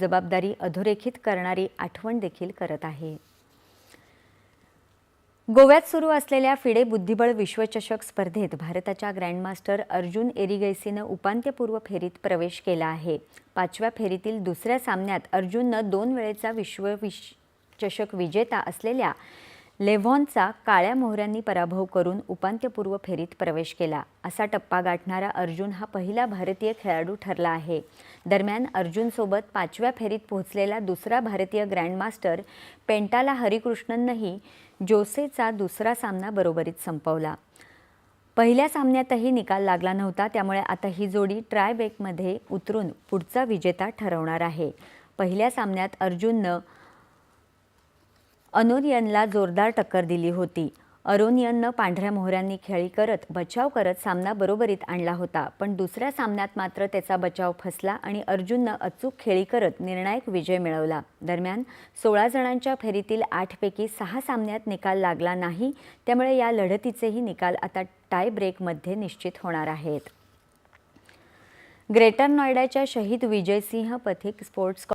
जबाबदारी अधोरेखित करणारी आठवण देखील करत आहे. गोव्यात सुरू असलेल्या फिडे बुद्धिबळ विश्वचषक स्पर्धेत भारताच्या ग्रँडमास्टर अर्जुन एरिगैसीनं उपांत्यपूर्व फेरीत प्रवेश केला आहे. पाचव्या फेरीतील दुसऱ्या सामन्यात अर्जुननं दोन वेळेचा विश्व विश चषक विजेता असलेल्या लेव्हॉनचा काळ्या मोहऱ्यांनी पराभव करून उपांत्यपूर्व फेरीत प्रवेश केला. असा टप्पा गाठणारा अर्जुन हा पहिला भारतीय खेळाडू ठरला आहे. दरम्यान अर्जुनसोबत पाचव्या फेरीत पोहोचलेला दुसरा भारतीय ग्रँडमास्टर पेंटाला हरिकृष्णननंही जोसेचा दुसरा सामना बरोबरीत संपवला. पहिल्या सामन्यातही निकाल लागला नव्हता त्यामुळे आता ही जोडी ट्रायबेकमध्ये उतरून पुढचा विजेता ठरवणार आहे. पहिल्या सामन्यात अर्जुननं अनोनियनला जोरदार टक्कर दिली होती. अरोनियननं पांढऱ्या मोहऱ्यांनी खेळी करत बचाव करत सामना बरोबरीत आणला होता. पण दुसऱ्या सामन्यात मात्र त्याचा बचाव फसला आणि अर्जुननं अचूक खेळी करत निर्णायक विजय मिळवला. दरम्यान सोळा जणांच्या फेरीतील आठपैकी सहा सामन्यात निकाल लागला नाही त्यामुळे या लढतीचेही निकाल आता टाय ब्रेकमध्ये निश्चित होणार आहेत. ग्रेटर नोएडाच्या शहीद विजयसिंह पथिक स्पोर्ट्स